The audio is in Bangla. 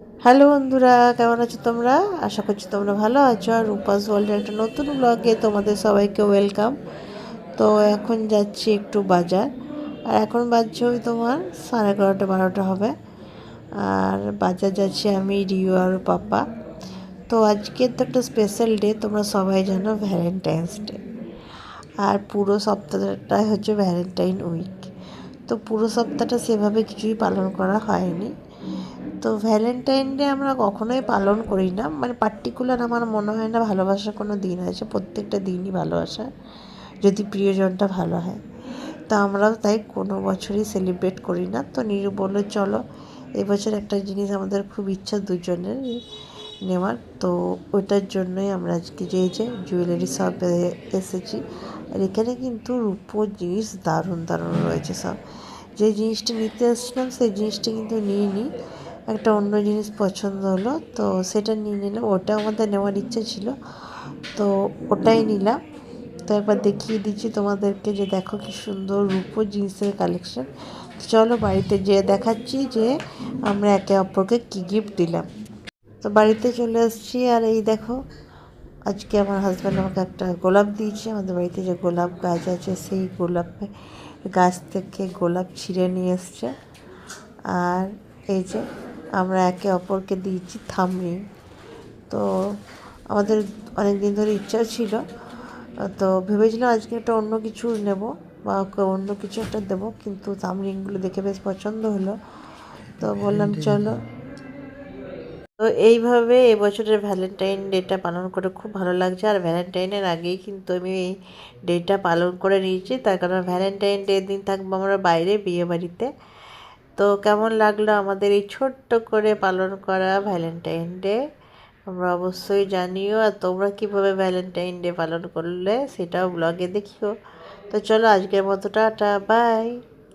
হ্যালো বন্ধুরা, কেমন আছো তোমরা? আশা করছি তোমরা ভালো আছো। আর রূপাস ওয়ার্ল্ডের একটা নতুন ব্লগে তোমাদের সবাইকে ওয়েলকাম তো এখন যাচ্ছি একটু বাজার। আর এখন বাজছে ওই তোমার সাড়ে এগারোটা, বারোটা হবে। আর বাজার যাচ্ছি আমি রিও আর পাপা তো আজকের তো একটা স্পেশাল ডে তোমরা সবাই জানো ভ্যালেন্টাইন্স ডে আর পুরো সপ্তাহটাই হচ্ছে ভ্যালেন্টাইন উইক তো পুরো সপ্তাহটা সেভাবে কিছুই পালন করা হয়নি। তো ভ্যালেন্টাইন ডে আমরা কখনোই পালন করি না। মানে পার্টিকুলার আমার মনে হয় না ভালোবাসার কোনো দিন আছে, প্রত্যেকটা দিনই ভালোবাসা, যদি প্রিয়জনটা ভালো হয়। তো আমরাও তাই কোনো বছরই সেলিব্রেট করি না। তো নিরু বলল, চলো, এবছর একটা জিনিস আমাদের খুব ইচ্ছা দুজনের নেওয়ার। তো ওটার জন্যই আমরা আজকে যে যে জুয়েলারি শপে এসেছি। আর এখানে কিন্তু রূপোর জিনিস দারুণ দারুণ রয়েছে সব। যে জিনিসটা নিতে এসেছিলাম, সেই জিনিসটা কিন্তু নিয়ে নিই একটা অন্য জিনিস পছন্দ হলো, তো সেটা নিয়ে নিলাম। ওটা আমাদের নেওয়ার ইচ্ছে ছিল, তো ওটাই নিলাম। তো একবার দেখিয়ে দিচ্ছি তোমাদেরকে যে দেখো কি সুন্দর রূপোর জিনিসের কালেকশন। চলো বাড়িতে যেয়ে দেখাচ্ছি যে আমরা একে অপরকে কী গিফট দিলাম। তো বাড়িতে চলে আসছি আর এই দেখো আজকে আমার হাজব্যান্ড আমাকে একটা গোলাপ দিয়েছে আমাদের বাড়িতে যে গোলাপ গাছ আছে সেই গোলাপ গাছ থেকে গোলাপ ছিঁড়ে নিয়ে এসছে। আর এই যে আমরা একে অপরকে দিয়েছি থামরিং তো আমাদের অনেক দিন ধরে ইচ্ছা ছিল তো ভেবেছিলাম আজকে একটা অন্য কিছু নেব বা ওকে অন্য কিছু একটা দেবো কিন্তু থামরিংগুলো দেখে বেশ পছন্দ হলো। তো বললাম চলো তো এইভাবে এবছরের ভ্যালেন্টাইন ডেটা পালন করে খুব ভালো লাগছে। আর ভ্যালেন্টাইনের আগেই কিন্তু আমি এই ডেটা পালন করে নিয়েছি। তার কারণ ভ্যালেন্টাইন ডে দিন থাকব আমরা বাইরে বিয়ে বাড়িতে তো কেমন লাগল আমাদের এই ছোট্ট করে পালন করা ভ্যালেন্টাইন ডে? তোমরা অবশ্যই জানিও। আর তোমরা কীভাবে ভ্যালেন্টাইন ডে পালন করলে সেটাও ব্লগে দেখিও। তো চলো আজকের মতো টাটা, বাই।